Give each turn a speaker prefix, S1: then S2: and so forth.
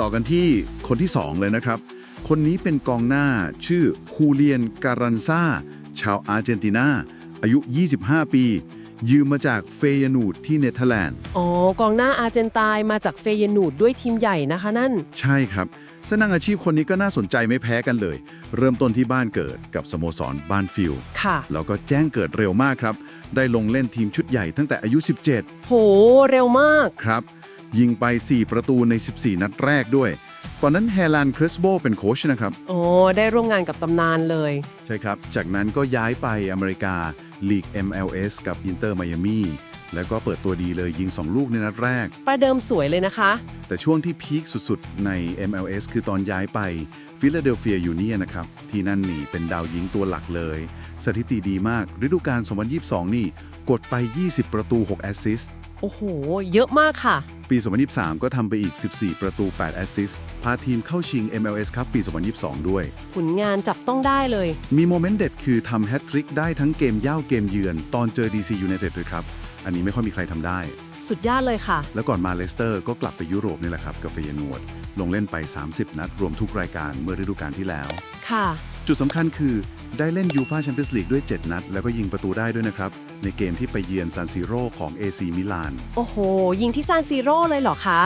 S1: ต่อกันที่คนที่ 2 เลยนะครับ คนนี้เป็นกองหน้าชื่อคูเลียนการันซาชาวอาร์เจนตินา อายุ 25 ปี ยืมมาจากเฟยนูดที่เนเธอร์แลนด์
S2: อ๋อ กองหน้าอาร์เจนตายมาจากเฟเยนูดด้วยทีมใหญ่นะคะนั่น
S1: ใช่ครับเส้นทางอาชีพคนนี้ก็น่าสนใจไม่แพ้กันเลย เริ่มต้นที่บ้านเกิดกับสโมสรบ้านฟิลด์
S2: ค่ะ
S1: แล้วก็แจ้งเกิดเร็วมากครับ ได้ลงเล่นทีมชุดใหญ่ตั้งแต่อายุ 17
S2: โห เร็วมาก
S1: ครับ ยิงไป 4 ประตูใน 14 นัดแรกด้วย ตอนนั้นแฮลันคริสโบเป็นโค้ชนะครับ
S2: โอ้ได้ร่วมงานกับตำนานเลย
S1: ใช่ครับ จากนั้นก็ย้ายไปอเมริกาลีก MLS กับอินเตอร์ไมอามีแล้วก็เปิดตัวดีเลยยิง 2 ลูกในนัดแรก
S2: ประเดิมสวยเลยนะคะ
S1: แต่ช่วงที่พีคสุดๆ ใน MLS คือตอนย้ายไปฟิลาเดลเฟียยูเนียนะครับ ที่นั่นนี่เป็นดาวยิงตัวหลักเลย สถิติดีมากฤดูกาล2022 นี่ กดไป 20 ประตู 6 แอสซิสต์
S2: โอ้โห เยอะมากค่ะ
S1: ปี 2023 ก็ทำไปอีก 14 ประตู 8 แอสซิสต์พาทีมเข้าชิง MLS ครับปี 2022 ด้วย
S2: ผลงานจับต้องได้เลย
S1: มีโมเมนต์เด็ดคือทำแฮตทริกได้ทั้งเกมเย่าเกมเยือน ตอนเจอ DC United ด้วยครับ อันนี้ไม่ค่อยมีใครทำได้
S2: สุดยอดเลยค่ะ
S1: แล้วก่อนมาเลสเตอร์ก็กลับไปยุโรปนี่แหละครับกับเฟยนวด ลงเล่นไป 30 นัดรวมทุกรายการเมื่อฤดูกาลที่แล้ว
S2: ค่ะ
S1: จุดสำคัญคือได้เล่นยูฟาแชมเปี้ยนส์ลีกด้วย 7 นัด แล้วก็ยิงประตูได้ด้วยนะครับ ในเกมที่ไปเยือนซานซิโร่ของ AC มิลาน
S2: โอ้โห ยิงที่ซานซิโร่เลยเหรอคะ